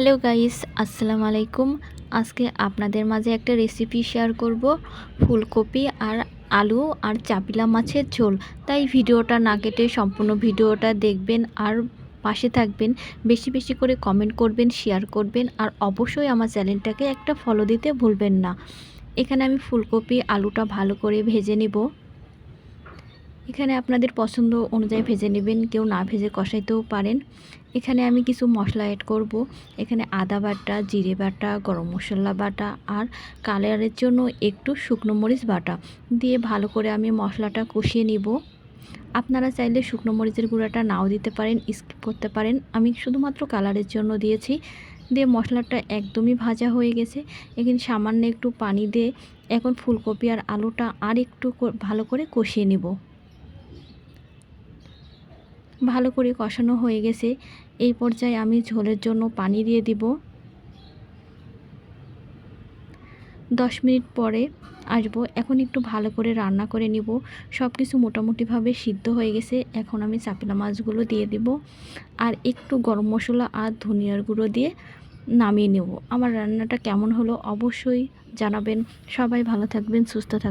Hello guys, আসসালামু আলাইকুম। আজকে আপনাদের মাঝে একটা রেসিপি শেয়ার করব, ফুলকপি আর আলু আর চাপিলা মাছের ঝোল। তাই ভিডিওটা না কেটে সম্পূর্ণ ভিডিওটা দেখবেন আর পাশে থাকবেন, বেশি বেশি করে কমেন্ট করবেন শেয়ার করবেন আর অবশ্যই আমার চ্যানেলটাকে একটা ফলো দিতে ভুলবেন না। এখানে আমি ফুলকপি, আলুটা ভালো করে ভেজে নেব। এখানে আপনাদের পছন্দ অনুযায়ী ভেজে নেবেন, কেউ না ভেজে কষাইতেও পারেন। এখানে আমি কিছু মশলা অ্যাড করব। এখানে আদা বাটা, জিরে বাটা, গরম মশলা বাটা আর কালারের জন্য একটু শুকনো মরিচ বাটা দিয়ে ভালো করে আমি মশলাটা কষিয়ে নিব। আপনারা চাইলে শুকনো মরিচের গুঁড়াটা নাও দিতে পারেন স্কিপ করতে পারেন। আমি শুধুমাত্র কালারের জন্য দিয়েছি। দিয়ে মশলাটা একদমই ভাজা হয়ে গেছে। এখানে সামান্য একটু পানি দিয়ে এখন ফুলকপি আর আলুটা আর একটু ভালো করে কষিয়ে নেব। ভালো করে কষানো হয়ে গেছে। এই পর্যায়ে আমি ঝোলের জন্য পানি দিয়ে দিব। দশ মিনিট পরে আসব। এখন একটু ভালো করে রান্না করে নিব। সব কিছু মোটামুটিভাবে সিদ্ধ হয়ে গেছে। এখন আমি চাপিলা মাছগুলো দিয়ে দিব। আর একটু গরম মশলা আর ধনিয়ার গুঁড়ো দিয়ে নামিয়ে নেব। আমার রান্নাটা কেমন হলো অবশ্যই জানাবেন। সবাই ভালো থাকবেন, সুস্থ থাকবেন।